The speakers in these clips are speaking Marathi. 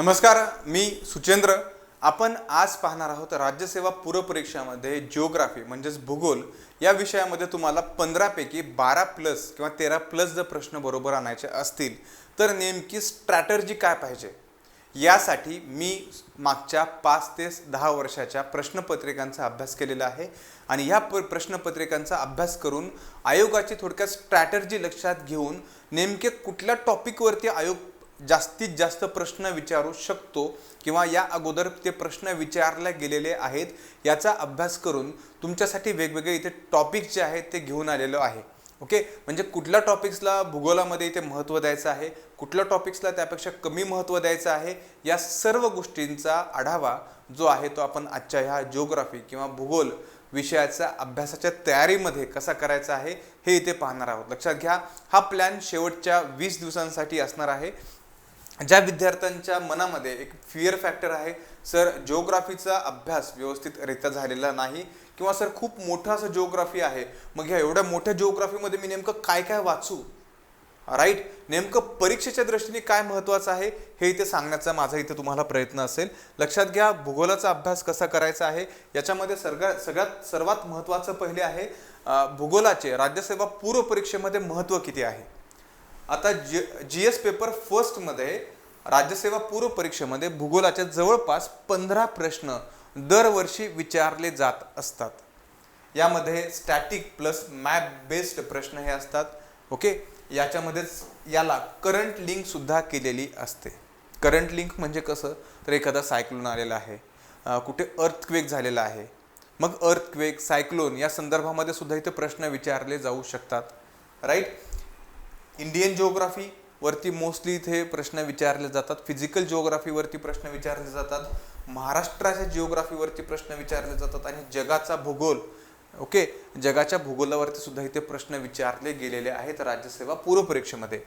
नमस्कार मी सुचेंद्र. आपण आज पाहणार आहोत राज्यसेवा पूरपरीक्षामध्ये जिओग्राफी म्हणजेच भूगोल या विषयामध्ये तुम्हाला पंधरापैकी बारा प्लस किंवा तेरा प्लस जर प्रश्न बरोबर आणायचे असतील तर नेमकी स्ट्रॅटर्जी काय पाहिजे? यासाठी मी मागच्या पाच ते दहा वर्षाच्या प्रश्नपत्रिकांचा अभ्यास केलेला आहे आणि ह्या प प्रश्नपत्रिकांचा अभ्यास करून आयोगाची थोडक्यात स्ट्रॅटर्जी लक्षात घेऊन नेमके कुठल्या टॉपिकवरती आयोग जास्तीत जास्त प्रश्न विचारू शकतो किंवा या अगोदर ते प्रश्न विचारले गेलेले आहेत याचा अभ्यास करून तुमच्यासाठी वेगवेगळे इथे टॉपिक जे आहेत ते घेऊन आलेलो आहे. ओके म्हणजे कुठल्या टॉपिक्सला भूगोलामध्ये इथे महत्त्व द्यायचं आहे कुठल्या टॉपिक्सला त्यापेक्षा कमी महत्त्व द्यायचं आहे या सर्व गोष्टींचा आढावा जो आहे तो आपण आजच्या ह्या जिओग्राफी किंवा भूगोल विषयाचा अभ्यासाच्या तयारीमध्ये कसा करायचा आहे हे इथे पाहणार आहोत. लक्षात घ्या हा प्लॅन शेवटच्या वीस दिवसांसाठी असणार आहे. ज्या विद्यार्थ्यांच्या मनामध्ये एक फिअर फॅक्टर आहे सर जिओग्राफीचा अभ्यास व्यवस्थितरित्या झालेला नाही किंवा सर खूप मोठं असं जिओग्राफी आहे मग ह्या एवढ्या मोठ्या जिओग्राफीमध्ये मी नेमकं काय काय वाचू? राईट नेमकं परीक्षेच्या दृष्टीने काय महत्त्वाचं आहे हे इथे सांगण्याचा माझा इथे तुम्हाला प्रयत्न असेल. लक्षात घ्या भूगोलाचा अभ्यास कसा करायचा आहे याच्यामध्ये सगळ्या सगळ्यात सर्वात महत्त्वाचं पहिले आहे भूगोलाचे राज्यसेवा पूर्व परीक्षेमध्ये महत्त्व किती आहे? आता जी जी एस पेपर फर्स्टमध्ये राज्यसेवा पूर्व परीक्षेमध्ये भूगोलाच्या जवळपास पंधरा प्रश्न दरवर्षी विचारले जात असतात. यामध्ये स्टॅटिक प्लस मॅप बेस्ड प्रश्न हे असतात ओके याच्यामध्येच याला करंट लिंकसुद्धा केलेली असते. करंट लिंक म्हणजे कसं? तर एखादा सायक्लोन आलेला आहे. कुठे अर्थक्वेक झालेला आहे. मग अर्थक्वेक सायक्लोन या संदर्भामध्ये सुद्धा इथे प्रश्न विचारले जाऊ शकतात. राईट इंडियन जिओग्राफी वरती मोस्टली इथे प्रश्न विचारले जातात. फिजिकल जिओग्राफीवरती प्रश्न विचारले जातात. महाराष्ट्राच्या जिओग्राफीवरती प्रश्न विचारले जातात आणि जगाचा भूगोल ओके जगाच्या भूगोलावरती सुद्धा इथे प्रश्न विचारले गेलेले आहेत राज्यसेवा पूर्वपरीक्षेमध्ये.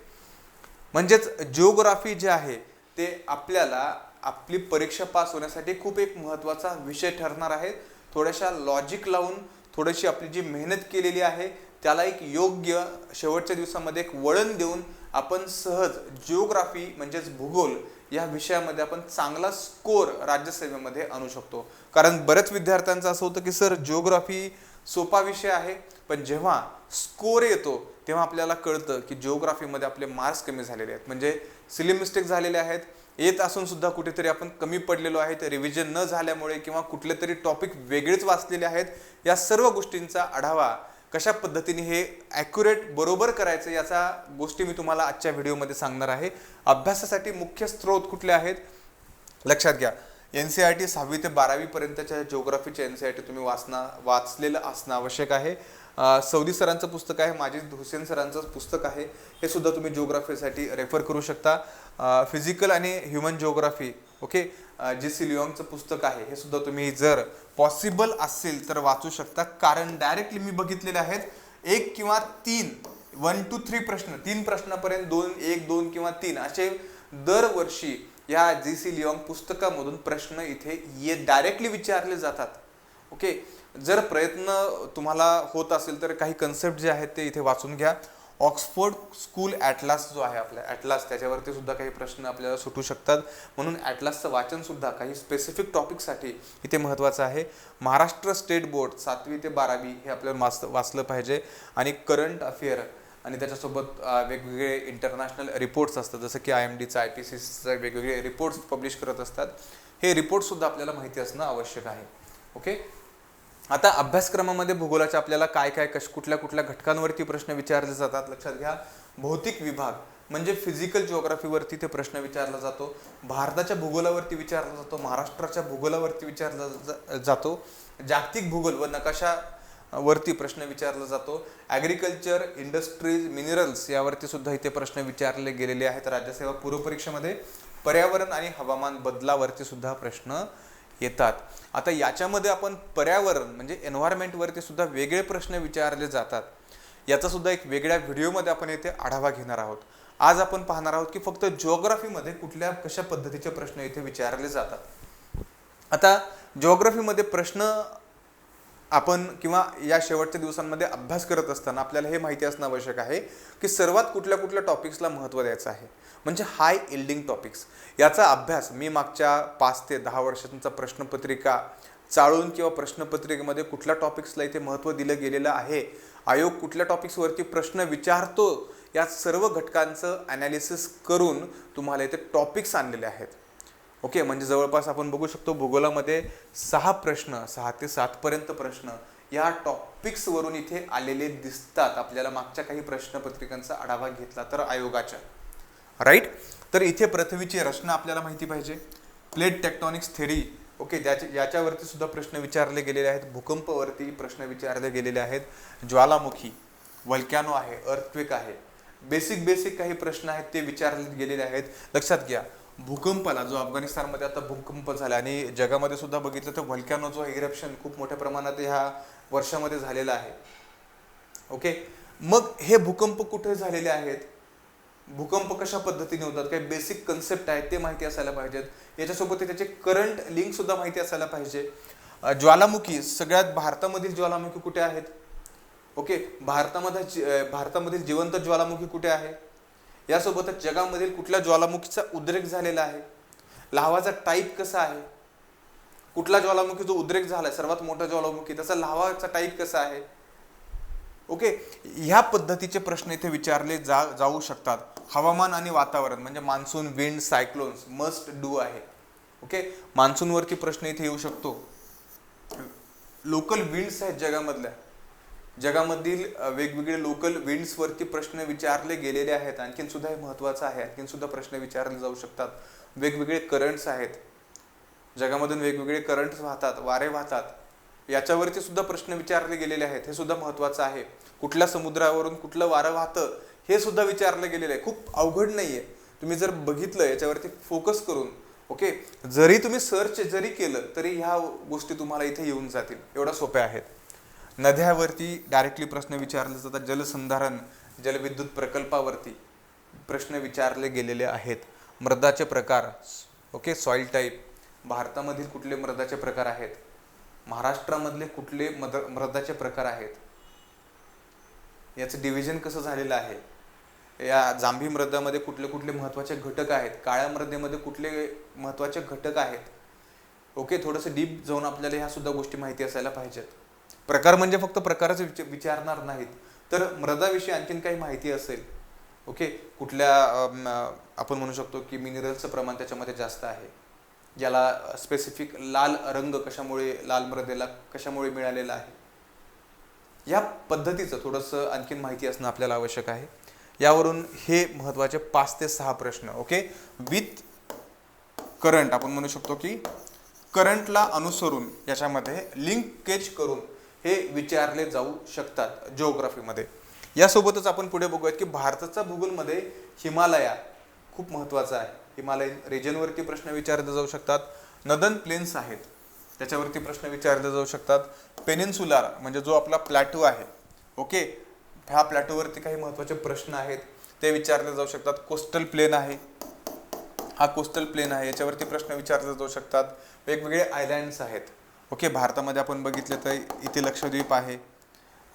म्हणजेच जिओग्राफी जे आहे ते आपल्याला आपली परीक्षा पास होण्यासाठी खूप एक महत्त्वाचा विषय ठरणार आहे. थोड्याशा लॉजिक लावून थोडीशी आपली जी मेहनत केलेली आहे त्याला एक योग्य शेवटच्या दिवसामध्ये एक वळण देऊन आपण सहज जिओग्राफी म्हणजेच भूगोल या विषयामध्ये आपण चांगला स्कोर राज्यसेवेमध्ये आणू शकतो. कारण बऱ्याच विद्यार्थ्यांचं असं होतं की सर जिओग्राफी सोपा विषय आहे पण जेव्हा स्कोर येतो तेव्हा आपल्याला कळतं की जिओग्राफीमध्ये आपले मार्क्स कमी झालेले आहेत. म्हणजे सिली मिस्टेक झालेले आहेत येत असून सुद्धा कुठेतरी आपण कमी पडलेलो आहेत रिव्हिजन न झाल्यामुळे किंवा कुठले तरी टॉपिक वेगळेच वाचलेले आहेत. या सर्व गोष्टींचा आढावा कशा पद्धतीने हे ॲक्युरेट बरोबर करायचं याचा गोष्टी मी तुम्हाला आजच्या व्हिडिओमध्ये सांगणार आहे. अभ्यासासाठी मुख्य स्रोत कुठले आहेत? लक्षात घ्या. एन सी आर टी सहावी ते बारावीपर्यंतच्या ज्योग्राफीच्या जिओग्राफीच्या एन सी आर टी तुम्ही वाचना वाचलेलं असणं आवश्यक आहे. सौदी सरांचं पुस्तक आहे माजिद हुसेन सरांचं पुस्तक आहे. हे सुद्धा तुम्ही जिओग्राफीसाठी रेफर करू शकता. फिजिकल आणि ह्युमन जिओग्राफी ओके जे सी लिओंगचं पुस्तक आहे हे सुद्धा तुम्ही जर पॉसिबल असेल तर वाचू शकता. कारण डायरेक्टली मी बघितलेले आहेत एक किंवा तीन वन टू थ्री प्रश्न तीन प्रश्नापर्यंत दोन एक दोन किंवा तीन असे दरवर्षी या जी सी लिओंग पुस्तकामधून प्रश्न इथे ये डायरेक्टली विचारले जातात. ओके? जर प्रयत्न तुम्हाला होत असेल तर काही कन्सेप्ट जे आहेत ते इथे वाचून घ्या. ऑक्सफोर्ड स्कूल ॲटलास जो आहे आपल्या ॲटलास त्याच्यावरती सुद्धा काही प्रश्न आपल्याला सुटू शकतात. म्हणून ॲटलासचं वाचनसुद्धा काही स्पेसिफिक टॉपिकसाठी इथे महत्त्वाचं आहे. महाराष्ट्र स्टेट बोर्ड सातवी ते बारावी हे आपल्याला वाच वाचलं पाहिजे. आणि करंट अफेअर आणि त्याच्यासोबत वेगवेगळे इंटरनॅशनल रिपोर्ट्स असतात. जसं की आय एम डीचा आय पी सी सीचा वेगवेगळे रिपोर्ट्स पब्लिश करत असतात. हे रिपोर्टसुद्धा आपल्याला माहिती असणं आवश्यक आहे. ओके? आता अभ्यासक्रमामध्ये भूगोलाच्या आपल्याला काय काय कश कुठल्या कुठल्या घटकांवरती प्रश्न विचारले जातात लक्षात घ्या. भौतिक विभाग म्हणजे फिजिकल जिओग्राफीवरती ते प्रश्न विचारला जातो. भारताच्या भूगोलावरती विचारला जातो महाराष्ट्राच्या भूगोलावरती विचारला जा- जातो. जागतिक भूगोल व नकाशा वरती प्रश्न विचारला जातो. ॲग्रिकल्चर इंडस्ट्रीज मिनरल्स यावरती सुद्धा इथे प्रश्न विचारले गेलेले आहेत. राज्यसेवा पूर्वपरीक्षेमध्ये पर्यावरण आणि हवामान बदलावरती सुद्धा प्रश्न येतात. आता याच्यामध्ये आपण पर्यावरण म्हणजे एन्व्हायरमेंटवरती सुद्धा वेगळे प्रश्न विचारले जातात. याचासुद्धा एक वेगळ्या व्हिडिओमध्ये आपण येथे आढावा घेणार आहोत. आज आपण पाहणार आहोत की फक्त जिओग्राफीमध्ये कुठल्या कशा पद्धतीचे प्रश्न इथे विचारले जातात. आता जिओग्राफीमध्ये प्रश्न आपण किंवा या शेवटच्या दिवसांमध्ये अभ्यास करत असताना आपल्याला हे माहिती असणं आवश्यक आहे की सर्वात कुठल्या कुठल्या टॉपिक्सला महत्त्व द्यायचं आहे. म्हणजे हाय इल्डिंग टॉपिक्स. याचा अभ्यास मी मागच्या पाच ते दहा वर्षांचा प्रश्नपत्रिका चाळून किंवा प्रश्नपत्रिकेमध्ये कुठल्या टॉपिक्सला इथे महत्त्व दिलं गेलेलं आहे आयोग कुठल्या टॉपिक्सवरती प्रश्न विचारतो या सर्व घटकांचं ॲनालिसिस करून तुम्हाला इथे टॉपिक्स आणलेले आहेत. ओके म्हणजे जवळपास आपण बघू शकतो भूगोलामध्ये सहा प्रश्न सहा ते सातपर्यंत प्रश्न या टॉपिक्सवरून इथे आलेले दिसतात. आपल्याला मागच्या काही प्रश्नपत्रिकांचा आढावा घेतला तर आयोगाच्या. राईट तर इथे पृथ्वीची रचना आपल्याला माहिती पाहिजे. प्लेट टेक्टॉनिक्स थेरी ओके ज्याच्या याच्यावरती सुद्धा प्रश्न विचारले गेलेले आहेत. भूकंपवरती प्रश्न विचारले गेलेले आहेत. ज्वालामुखी वल्कॅनो आहे अर्थक्वेक आहे. बेसिक बेसिक काही प्रश्न आहेत ते विचारले गेलेले आहेत. लक्षात घ्या. भूकंपाला जो अफगाणिस्तानमध्ये आता भूकंप झाला आणि जगामध्ये सुद्धा बघितलं तर व्हल्कॅनो जो इरप्शन खूप मोठ्या प्रमाणात ह्या वर्षामध्ये झालेला आहे. ओके मग हे भूकंप कुठे झालेले आहेत? भूकंप कशा पद्धतीने होतात? काही बेसिक कन्सेप्ट आहेत ते माहिती असायला पाहिजेत. याच्यासोबत त्याचे करंट लिंक सुद्धा माहिती असायला पाहिजे. ज्वालामुखी सगळ्यात भारतामधील ज्वालामुखी कुठे आहेत? ओके भारतामध्ये भारतामधील जिवंत ज्वालामुखी कुठे आहे? यासोबतच जगामधील कुठल्या ज्वालामुखीचा उद्रेक झालेला आहे? लावाचा टाईप कसा आहे? कुठला ज्वालामुखी जो उद्रेक झाला सर्वात मोठा ज्वालामुखी त्याचा लावाचा टाईप कसा आहे? ओके ह्या पद्धतीचे प्रश्न इथे विचारले जा जाऊ शकतात. हवामान आणि वातावरण म्हणजे monsoon wind cyclones must do आहे. ओके मान्सूनवरती प्रश्न इथे येऊ शकतो. लोकल विंड्स आहेत जगामधल्या. जगामधील वेगवेगळे लोकल विंड्सवरती प्रश्न विचारले गेलेले आहेत. आणखीन सुद्धा हे महत्त्वाचं आहे. आणखीन सुद्धा प्रश्न विचारले जाऊ शकतात. वेगवेगळे करंट्स आहेत. जगामधून वेगवेगळे करंट्स वाहतात वारे वाहतात. याच्यावरती सुद्धा प्रश्न विचारले गेलेले आहेत. हे सुद्धा महत्त्वाचं आहे. कुठल्या समुद्रावरून कुठलं वारं वाहतं हे सुद्धा विचारलं गेलेलं आहे. खूप अवघड नाही आहे तुम्ही जर बघितलं याच्यावरती फोकस करून ओके जरी तुम्ही सर्च जरी केलं तरी ह्या गोष्टी तुम्हाला इथे येऊन जातील. एवढ्या सोप्या आहेत. नद्यावरती डायरेक्टली प्रश्न विचारले जातात. जलसंधारण जलविद्युत प्रकल्पावरती प्रश्न विचारले गेलेले आहेत. मृदाचे प्रकार ओके सॉइल टाईप भारतामधील कुठले मृदाचे प्रकार आहेत? महाराष्ट्रामधले कुठले मद मृदाचे प्रकार आहेत? याचं डिव्हिजन कसं झालेलं आहे? या जांभी मृदामध्ये कुठले कुठले महत्त्वाचे घटक आहेत? काळ्या मृदेमध्ये कुठले महत्त्वाचे घटक आहेत? ओके थोडंसं डीप जाऊन आपल्याला ह्या सुद्धा गोष्टी माहिती असायला पाहिजेत. प्रकार म्हणजे फक्त प्रकारच विच विचारणार नाहीत. तर मृदाविषयी आणखीन काही माहिती असेल ओके? कुठल्या आपण म्हणू शकतो की मिनरलचं प्रमाण त्याच्यामध्ये जास्त आहे. याला स्पेसिफिक लाल रंग कशामुळे लाल मृदेला कशामुळे मिळालेला आहे? या पद्धतीचं थोडंसं आणखीन माहिती असणं आपल्याला आवश्यक आहे. यावरून हे महत्त्वाचे पाच ते सहा प्रश्न ओके? विथ करंट आपण म्हणू शकतो की करंटला अनुसरून याच्यामध्ये लिंकेज करून हे विचारले जाऊ शकतात जिओग्राफीमध्ये यासोबतच आपण पुढे बघूयात की भारताचा भूगोलमध्ये हिमालया खूप महत्त्वाचा आहे. हिमालयन रिजनवरती प्रश्न विचारले जाऊ शकतात. नदन प्लेन्स आहेत. त्याच्यावरती प्रश्न विचारले जाऊ शकतात. पेनिन्सुलार म्हणजे जो आपला प्लॅटो आहे. ओके ह्या प्लॅटोवरती काही महत्त्वाचे प्रश्न आहेत. ते विचारले जाऊ शकतात. कोस्टल प्लेन आहे. हा कोस्टल प्लेन आहे. याच्यावरती प्रश्न विचारले जाऊ शकतात. वेगवेगळे आयलँड्स आहेत. ओके भारतामध्ये आपण बघितलं तर इथे लक्षद्वीप आहे.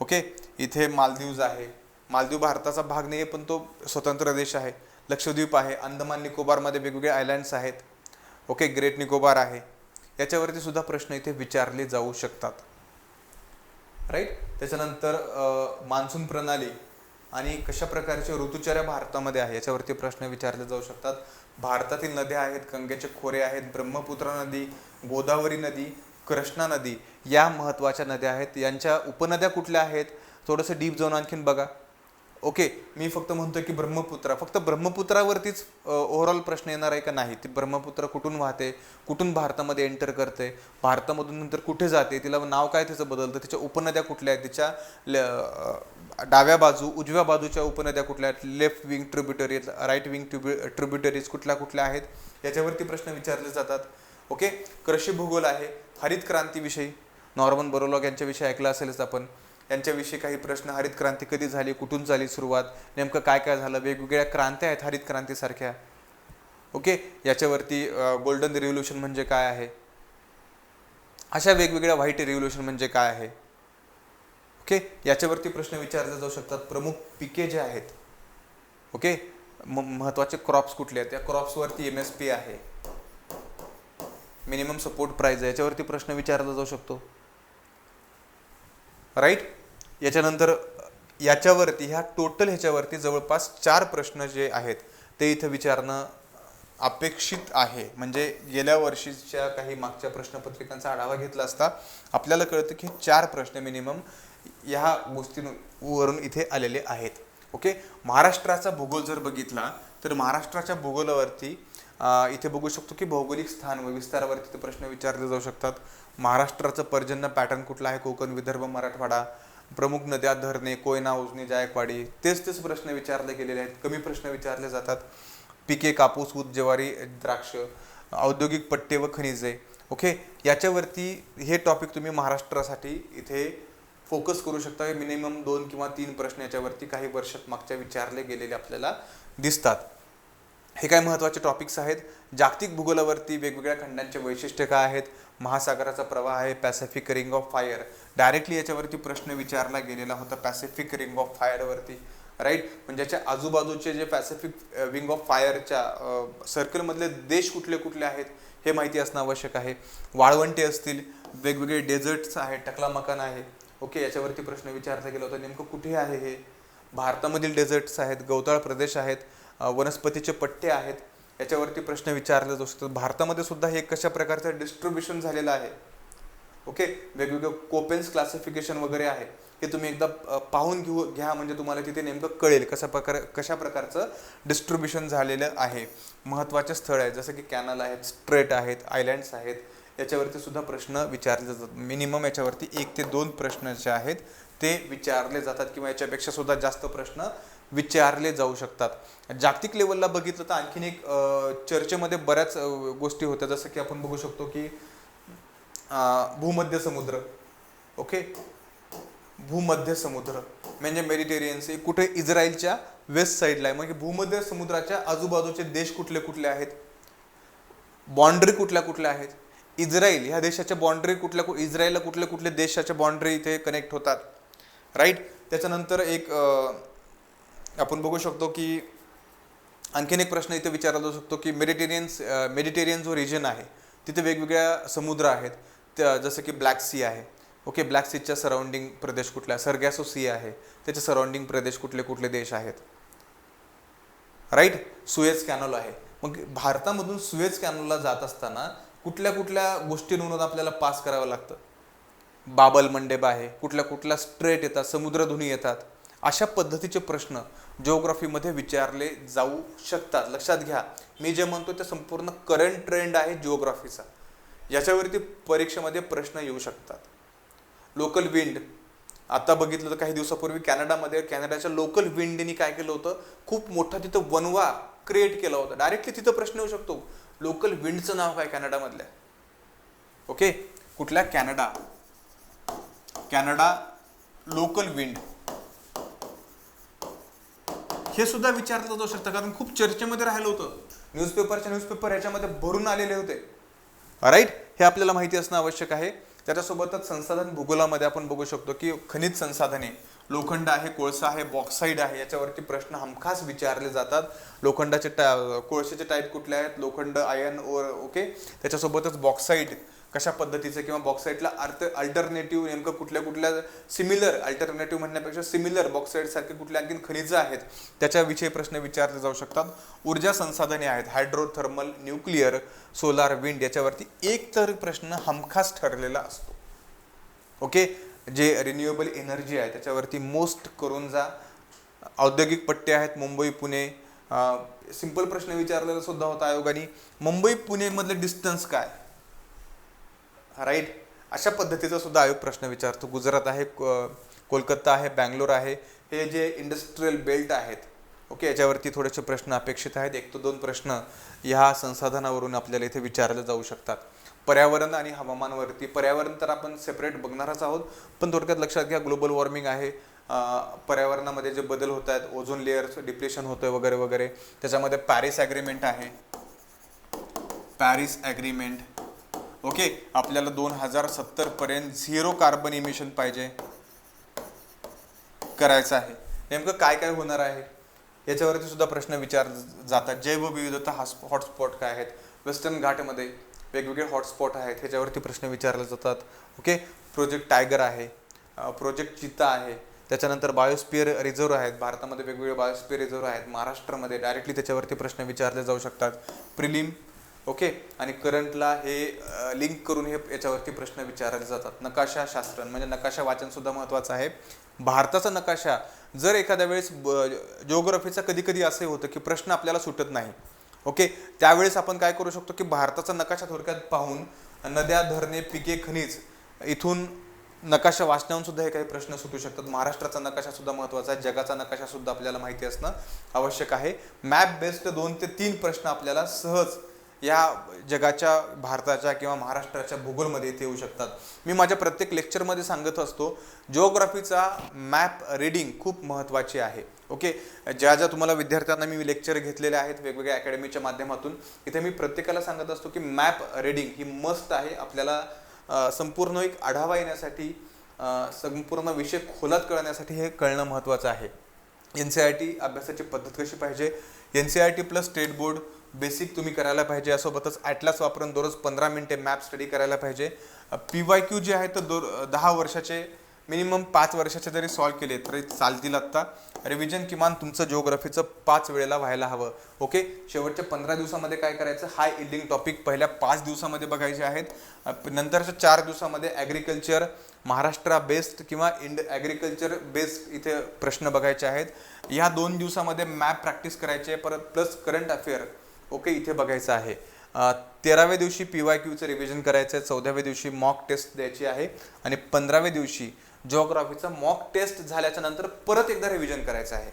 ओके इथे मालदीव्ज आहे. मालदीव भारताचा भाग नाही आहे पण तो स्वतंत्र देश आहे. लक्षद्वीप आहे अंदमान निकोबारमध्ये वेगवेगळे आयलँड्स आहेत. ओके ग्रेट निकोबार आहे. याच्यावरती सुद्धा प्रश्न इथे विचारले जाऊ शकतात. राईट त्याच्यानंतर मान्सून प्रणाली आणि कशा प्रकारचे ऋतुचर्या भारतामध्ये आहे याच्यावरती प्रश्न विचारले जाऊ शकतात. भारतातील नद्या आहेत गंगेचे खोरे आहेत ब्रह्मपुत्रा नदी गोदावरी नदी कृष्णा नदी या महत्त्वाच्या नद्या आहेत. यांच्या उपनद्या कुठल्या आहेत? थोडंसं डीप जाऊन आणखीन बघा. ओके मी फक्त म्हणतोय की ब्रह्मपुत्रा. फक्त ब्रह्मपुत्रावरतीच ओव्हरऑल प्रश्न येणार आहे का नाही? ती ब्रह्मपुत्र कुठून वाहते? कुठून भारतामध्ये एंटर करते? भारतामधून नंतर कुठे जाते? तिला नाव काय तिचं बदलतं? तिच्या उपनद्या कुठल्या आहेत? तिच्या ल- डाव्या बाजू उजव्या बाजूच्या उपनद्या कुठल्या आहेत? Left wing tributaries right wing ट्रिब्यु tributaries कुठल्या कुठल्या आहेत? याच्यावरती प्रश्न विचारले जातात. ओके? कृषी भूगोल आहे. हरित क्रांतीविषयी नॉर्मन बरोलॉग यांच्याविषयी ऐकलं असेलच आपण. यांच्याविषयी काही प्रश्न. हरित क्रांती कधी झाली? कुठून झाली सुरुवात? नेमकं काय काय झालं? वेगवेगळ्या क्रांत्या आहेत हरित क्रांतीसारख्या. ओके? याच्यावरती गोल्डन रिव्होल्युशन म्हणजे काय आहे? अशा वेगवेगळ्या व्हाईट रिव्होल्युशन म्हणजे काय आहे? ओके? याच्यावरती प्रश्न विचारले जाऊ शकतात. प्रमुख पिके जे आहेत ओके? म महत्त्वाचे क्रॉप्स कुठले आहेत? त्या क्रॉप्सवरती एम एस पी आहे. मिनिमम सपोर्ट प्राईज आहे याच्यावरती प्रश्न विचारला जाऊ शकतो. राईट याच्यानंतर याच्यावरती ह्या टोटल ह्याच्यावरती जवळपास चार प्रश्न जे आहेत ते इथं विचारणं अपेक्षित आहे. म्हणजे गेल्या वर्षीच्या काही मागच्या प्रश्नपत्रिकांचा आढावा घेतला असता आपल्याला कळतं की चार प्रश्न मिनिमम ह्या गोष्टींवरून इथे आलेले आहेत. ओके महाराष्ट्राचा भूगोल जर बघितला तर महाराष्ट्राच्या भूगोलावरती इथे बघू शकतो की भौगोलिक स्थान व विस्तारावरती ते प्रश्न विचारले जाऊ शकतात. महाराष्ट्राचं पर्जन्य पॅटर्न कुठला आहे? कोकण विदर्भ मराठवाडा प्रमुख नद्या धरणे कोयना उजनी जायकवाडी तेच तेच प्रश्न विचारले गेलेले आहेत. कमी प्रश्न विचारले जातात. पिके कापूस ऊस ज्वारी द्राक्ष औद्योगिक पट्टे व खनिजे. ओके? याच्यावरती हे टॉपिक तुम्ही महाराष्ट्रासाठी इथे फोकस करू शकता. मिनिमम दोन किंवा तीन प्रश्न याच्यावरती काही वर्षात मागच्या विचारले गेलेले आपल्याला दिसतात. हे काय महत्त्वाचे टॉपिक्स आहेत? जागतिक भूगोलावरती वेगवेगळ्या खंडांचे वैशिष्ट्य काय आहेत? महासागराचा प्रवाह आहे Pacific ring of fire directly याच्यावरती प्रश्न विचारला गेलेला होता पॅसिफिक रिंग ऑफ फायरवरती राईट म्हणजे याच्या आजूबाजूचे जे पॅसिफिक विंग ऑफ फायरच्या सर्कलमधले देश कुठले कुठले आहेत हे माहिती असणं आवश्यक आहे. वाळवंटे असतील वेगवेगळे डेझर्ट्स आहेत टकला मकान आहे. ओके याच्यावरती प्रश्न विचारला गेला होता नेमकं कुठे आहे हे? भारतामधील डेझर्ट्स आहेत गवताळ प्रदेश आहेत वनस्पतीचे पट्टे आहेत याच्यावरती प्रश्न विचारले जाऊ शकतात. भारतामध्ये सुद्धा हे कशा प्रकारचं डिस्ट्रीब्युशन झालेलं आहे? ओके वेगवेगळं कोपेन्स क्लासिफिकेशन वगैरे आहे हे तुम्ही एकदा पाहून घेऊ घ्या. म्हणजे तुम्हाला तिथे नेमकं कळेल कशा प्रकार कशा प्रकारचं डिस्ट्रीब्युशन झालेलं आहे. महत्त्वाचे स्थळ आहे जसं की कॅनल आहेत स्ट्रेट आहेत आयलँड्स आहेत याच्यावरती सुद्धा प्रश्न विचारले जातात. मिनिमम याच्यावरती एक ते दोन प्रश्न जे आहेत ते विचारले जातात किंवा याच्यापेक्षा सुद्धा जास्त प्रश्न विचारले जाऊ शकतात. जागतिक लेवलला बघितलं तर आणखीन एक चर्चेमध्ये बऱ्याच गोष्टी होत्या. जसं की आपण बघू शकतो की भूमध्य समुद्र. ओके? भूमध्य समुद्र. म्हणजे मेडिटेरियन सी कुठे इस्रायलच्या वेस्ट साईडला आहे. म्हणजे भूमध्य समुद्राच्या आजूबाजूचे देश कुठले कुठले आहेत? बाँड्री कुठल्या कुठल्या आहेत? इस्रायल ह्या देशाच्या बाँड्री कुठल्या कु- इस्रायलला कुठले कुठले देशाच्या बाँड्री इथे कनेक्ट होतात. राईट त्याच्यानंतर एक आ, आपण बघू शकतो की आणखीन एक प्रश्न इथे विचारला जाऊ शकतो की मेडिटेरियन्स मेडिटेरियन जो रिजन आहे तिथे वेगवेगळ्या समुद्र आहेत. त्या जसं की ब्लॅक सी आहे. ओके ब्लॅक सीच्या सराउंडिंग प्रदेश कुठला सरगॅसो सी आहे. त्याच्या सराउंडिंग प्रदेश कुठले कुठले देश आहेत? राईट सुएज कॅनल आहे. मग भारतामधून सुएज कॅनलला जात असताना कुठल्या कुठल्या गोष्टींवरून आपल्याला पास करावं लागतं? बाबल मंडेब आहे. कुठल्या कुठल्या स्ट्रेट येतात? समुद्रधुनी येतात. अशा पद्धतीचे प्रश्न जिओग्राफीमध्ये विचारले जाऊ शकतात. लक्षात घ्या मी जे म्हणतो ते संपूर्ण करंट ट्रेंड आहे जिओग्राफीचा याच्यावरती परीक्षेमध्ये प्रश्न येऊ शकतात. लोकल विंड आता बघितलं तर काही दिवसापूर्वी कॅनडामध्ये कॅनडाच्या लोकल विंडनी काय केलं होतं? खूप मोठा तिथं वनवा क्रिएट केला होता. डायरेक्टली तिथं प्रश्न येऊ शकतो. लोकल विंडचं नाव काय कॅनडामधल्या? ओके कुठल्या? कॅनडा. कॅनडा लोकल विंड हे सुद्धा विचारलं जाऊ शकतं कारण खूप चर्चेमध्ये राहिलं होतं. न्यूजपेपरच्या न्यूजपेपर याच्यामध्ये भरून आलेले होते. राईट हे आपल्याला माहिती असणं आवश्यक आहे. त्याच्यासोबतच संसाधन भूगोलामध्ये आपण बघू शकतो की खनिज संसाधने लोखंड आहे कोळसा आहे बॉक्साईड आहे याच्यावरती प्रश्न हमखास विचारले जातात. लोखंडाचे टा कोळशाचे टाईप कुठले आहेत? लोखंड आयन ओर ओके त्याच्यासोबतच बॉक्साईड कशा पद्धतीचं किंवा बॉक्साईटला अर्थ अल्टरनेटिव्ह नेमकं कुठल्या कुठल्या सिमिलर अल्टरनेटिव्ह म्हणण्यापेक्षा सिमिलर बॉक्साईटसारखे कुठल्या कुठले आणखीन खनिजं आहेत त्याच्याविषयी प्रश्न विचारले जाऊ शकतात. ऊर्जा संसाधने आहेत हायड्रोथर्मल न्यूक्लिअर सोलार विंड याच्यावरती एक तर प्रश्न हमखास ठरलेला असतो. ओके जे रिन्युएबल एनर्जी आहे त्याच्यावरती मोस्ट करून जा. औद्योगिक पट्टे आहेत मुंबई पुणे सिंपल प्रश्न विचारलेला सुद्धा होता आयोगाने. मुंबई पुणेमधले डिस्टन्स काय? राईट? अशा पद्धतीचा सुद्धा आयोग प्रश्न विचारतो. गुजरात आहे कोलकाता आहे बँगलोर आहे. हे जे इंडस्ट्रीयल बेल्ट आहेत ओके याच्यावरती थोडेसे प्रश्न अपेक्षित आहेत. एक तो दोन प्रश्न ह्या संसाधनावरून आपल्याला इथे विचारले जाऊ शकतात. पर्यावरण आणि हवामानवरती. पर्यावरण तर आपण सेपरेट बघणारच आहोत पण थोडक्यात लक्षात घ्या ग्लोबल वॉर्मिंग आहे. पर्यावरणामध्ये जे बदल होत आहेत ओझोन लेअर्स डिप्रेशन होतं वगैरे वगैरे. त्याच्यामध्ये पॅरिस ॲग्रीमेंट आहे. पॅरिस ॲग्रीमेंट ओके आपल्याला दोन हजार सत्तर पर्यंत झिरो कार्बन इमिशन पाहिजे. करायचं आहे. नेमकं काय काय होणार आहे? याच्यावरती सुद्धा प्रश्न विचार जातात. जैवविविधता हॉटस्पॉट काय आहेत? वेस्टर्न घाटमध्ये वेगवेगळे हॉटस्पॉट आहेत ह्याच्यावरती प्रश्न विचारले जातात. ओके प्रोजेक्ट टायगर आहे प्रोजेक्ट चिता आहे त्याच्यानंतर बायोस्पियर रिझर्व आहेत. भारतामध्ये वेगवेगळे बायोस्पियर रिझर्व आहेत. महाराष्ट्रामध्ये डायरेक्टली त्याच्यावरती प्रश्न विचारले जाऊ शकतात. Prelim okay? आणि करंटला हे लिंक करून हे याच्यावरती प्रश्न विचारले जातात. नकाशा शास्त्र म्हणजे नकाशा वाचनसुद्धा महत्त्वाचं आहे. भारताचा नकाशा जर एखाद्या वेळेस जिओग्राफीचा कधी कधी असं होतं की प्रश्न आपल्याला सुटत नाही. ओके? त्यावेळेस आपण काय करू शकतो की भारताचा नकाशा थोडक्यात पाहून नद्या धरणे पिके खनिज इथून नकाशा वाचण्याहून सुद्धा हे काही प्रश्न सुटू शकतात. महाराष्ट्राचा नकाशा सुद्धा महत्त्वाचा आहे. जगाचा नकाशा सुद्धा आपल्याला माहिती असणं आवश्यक आहे. मॅप बेस्ड दोन ते तीन प्रश्न आपल्याला सहज या जगाच्या भारताच्या किंवा महाराष्ट्राच्या भूगोलमध्ये इथे येऊ शकतात. मी माझ्या प्रत्येक लेक्चरमध्ये सांगत असतो जिओग्राफीचा मॅप रीडिंग खूप महत्त्वाची आहे. ओके ज्या ज्या तुम्हाला विद्यार्थ्यांना मी लेक्चर घेतलेले आहेत वेगवेगळ्या अकॅडमीच्या माध्यमातून इथे मी प्रत्येकाला सांगत असतो की मॅप रीडिंग ही मस्त आहे. आपल्याला संपूर्ण एक आढावा येण्यासाठी संपूर्ण विषय खोलात कळण्यासाठी हे कळणं महत्त्वाचं आहे. एन सी आय टी अभ्यासाची पद्धत कशी पाहिजे? N C I T plus state board basic तुम्ही करायला पाहिजे. यासोबतच ॲटलास वापरून दररोज पंधरा मिनिटे मॅप स्टडी करायला पाहिजे. पी वाय क्यू जे आहे तर दो दहा वर्षाचे मिनिमम पाच वर्षाचे जरी सॉल्व केले तरी चालतील आत्ता. रिव्हिजन किमान तुमचं जिओग्राफीचं पाच वेळेला व्हायला हवं. ओके शेवटच्या पंधरा दिवसामध्ये काय करायचं? हाय इल्डिंग टॉपिक पहिल्या पाच दिवसामध्ये बघायचे आहेत. नंतरच्या चार दिवसामध्ये ॲग्रिकल्चर महाराष्ट्र बेस्ड किंवा इंड ॲग्रिकल्चर बेस्ड इथे प्रश्न बघायचे आहेत. ह्या दोन दिवसामध्ये मॅप प्रॅक्टिस करायचे परत प्लस करंट अफेअर ओके इथे बघायचं आहे. तेराव्या दिवशी पी वाय क्यूचं रिव्हिजन करायचं आहे चौदाव्या दिवशी मॉक टेस्ट द्यायची आहे आणि पंधराव्या दिवशी जॉग्राफीचा मॉक टेस्ट झाल्याच्यानंतर परत एकदा रिव्हिजन करायचं आहे.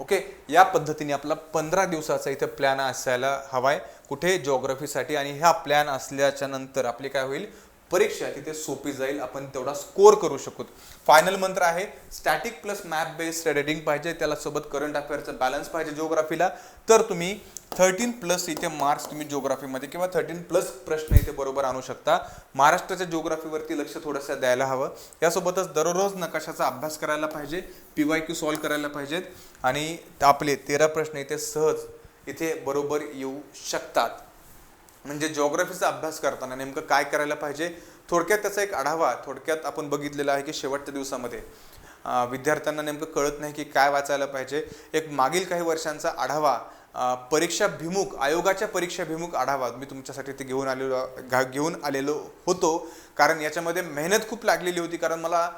ओके या पद्धतीने आपला पंधरा दिवसाचा इथे प्लॅन असायला हवा आहे कुठे जॉग्रफीसाठी आणि ह्या प्लॅन असल्याच्या नंतर आपली काय होईल? परीक्षा तिथे सोपी जाईल आपण तेवढा स्कोर करू शकू. फायनल मंत्र आहे static plus map based reading पाहिजे त्याला सोबत करंट अफेअरचं बॅलन्स पाहिजे जिओग्राफीला तर तुम्ही थर्टीन प्लस इथे मार्क्स तुम्ही जिओग्राफीमध्ये किंवा थर्टीन प्लस प्रश्न इथे बरोबर आणू शकता. महाराष्ट्राच्या जिओग्राफीवरती लक्ष थोडंसं द्यायला हवं. यासोबतच दररोज नकाशाचा अभ्यास करायला पाहिजे पी वाय क्यू सॉल्व करायला पाहिजेत. आणि आपले तेरा प्रश्न इथे सहज इथे बरोबर येऊ शकतात. म्हणजे जॉग्रफीचा अभ्यास करताना नेमकं काय करायला पाहिजे? थोडक्यात त्याचा एक आढावा थोडक्यात आपण बघितलेला आहे की शेवटच्या दिवसामध्ये. विद्यार्थ्यांना नेमकं कळत नाही की काय वाचायला पाहिजे. एक मागील काही वर्षांचा आढावा परीक्षा भिमुख आयोगाच्या परीक्षा भिमुख आढावा मी तुमच्यासाठी ते घेऊन आलेलो घेऊन आलेलो होतो. कारण याच्यामध्ये मेहनत खूप लागलेली होती. कारण मला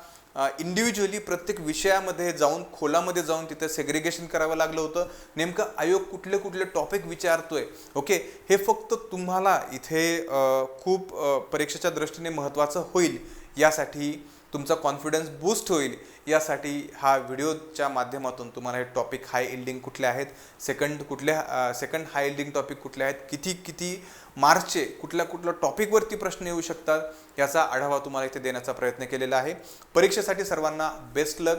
इंडिव्हिज्युअली प्रत्येक विषयामध्ये जाऊन खोलामध्ये जाऊन तिथे सेग्रिगेशन करावं लागलं होतं. नेमकं आयोग कुठले कुठले टॉपिक विचारतोय ओके हे फक्त तुम्हाला इथे खूप परीक्षेच्या दृष्टीने महत्त्वाचं होईल. यासाठी तुमचा कॉन्फिडन्स बूस्ट होईल. यासाठी हा व्हिडिओच्या माध्यमातून तुम्हाला हे टॉपिक हाय इल्डिंग कुठले आहेत? सेकंड कुठल्या सेकंड हाय इल्डिंग टॉपिक कुठले आहेत? किती किती मार्चचे कुठल्या कुठल्या टॉपिकवरती प्रश्न येऊ शकतात याचा आढावा तुम्हाला इथे देण्याचा प्रयत्न केलेला आहे. परीक्षेसाठी सर्वांना बेस्ट लक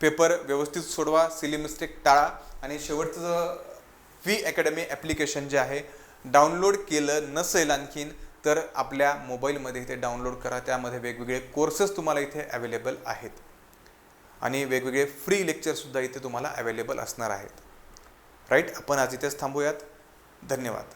पेपर व्यवस्थित सोडवा सिली मिस्टेक टाळा आणि शेवटचं व्ही अकॅडमी ॲप्लिकेशन जे आहे डाउनलोड केलं नसेल आणखीन तर आपल्या मोबाईलमध्ये इथे डाउनलोड करा. त्यामध्ये वेगवेगळे कोर्सेस तुम्हाला इथे अवेलेबल आहेत. आणि वेगवेगळे फ्री लेक्चरसुद्धा इथे तुम्हाला अवेलेबल असणार आहेत. राईट आपण आज इथेच थांबूयात. धन्यवाद.